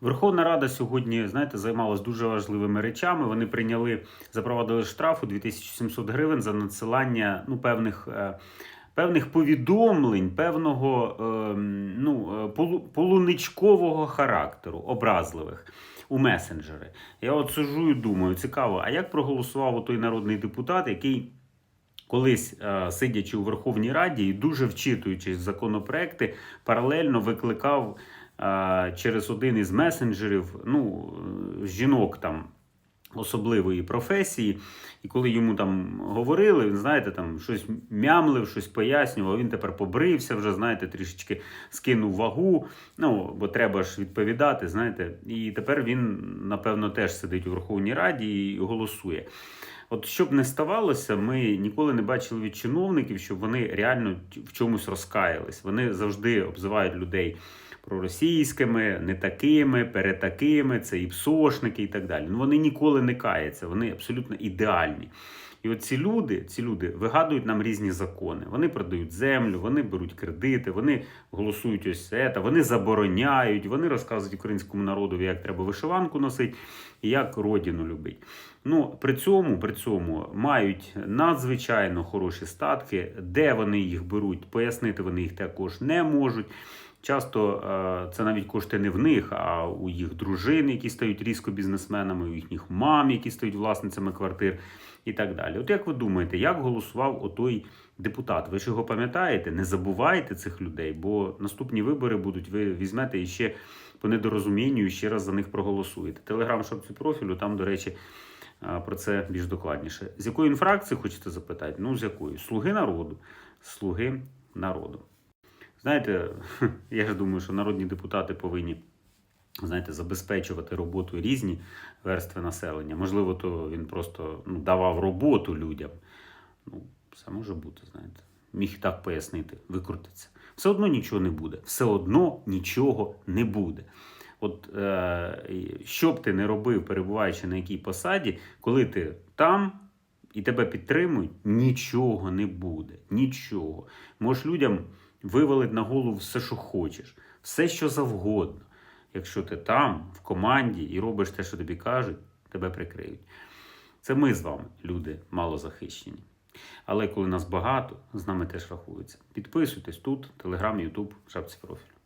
Верховна Рада сьогодні, знаєте, займалась дуже важливими речами. Вони прийняли, запровадили штраф у 2700 гривень за надсилання ну, певних. е, Певних повідомлень, певного ем, ну, е, полуничкового характеру, образливих у месенджери. Я от сижу і думаю, цікаво, а як проголосував той народний депутат, який колись, е, сидячи у Верховній Раді і дуже вчитуючись в законопроекти, паралельно викликав е, через один із месенджерів ну, е, жінок там. Особливої професії, і коли йому там говорили, він знаєте, там щось мямлив, щось пояснював. Він тепер побрився, вже знаєте, трішечки скинув вагу. Ну бо треба ж відповідати, знаєте. І тепер він, напевно, теж сидить у Верховній Раді і голосує. От щоб не ставалося, ми ніколи не бачили від чиновників, щоб вони реально в чомусь розкаялись. Вони завжди обзивають людей проросійськими, не такими, перетакими, це і псошники і так далі. Ну вони ніколи не каються, вони абсолютно ідеальні. І от ці люди, ці люди вигадують нам різні закони. Вони продають землю, вони беруть кредити, вони голосують ось це, вони забороняють, вони розказують українському народу, як треба вишиванку носити і як родину любить. Ну, при цьому, при цьому мають надзвичайно хороші статки, де вони їх беруть, пояснити вони їх також не можуть. Часто е, це навіть кошти не в них, а у їх дружин, які стають різко бізнесменами, у їхніх мам, які стають власницями квартир і так далі. От як ви думаєте, як голосував отой депутат? Ви ж його пам'ятаєте? Не забувайте цих людей, бо наступні вибори будуть, ви візьмете і ще по недорозумінню ще раз за них проголосуєте. Телеграм шапці профілю, там, до речі, е, про це більш докладніше. З якої інфракції хочете запитати? Ну, з якої? Слуги народу. Слуги народу. Знаєте, я ж думаю, що народні депутати повинні знаєте, забезпечувати роботу різні верстви населення. Можливо, то він просто ну, давав роботу людям. Ну, все може бути, знаєте. Міг так пояснити, викрутиться. Все одно нічого не буде. Все одно нічого не буде. От е, що б ти не робив, перебуваючи на якій посаді, коли ти там і тебе підтримують, нічого не буде. Нічого. Можеш людям вивалити на голову все, що хочеш, все, що завгодно. Якщо ти там, в команді, і робиш те, що тобі кажуть, тебе прикриють. Це ми з вами, люди малозахищені. Але коли нас багато, з нами теж рахується. Підписуйтесь тут, Телеграм, Ютуб, шапці профілю.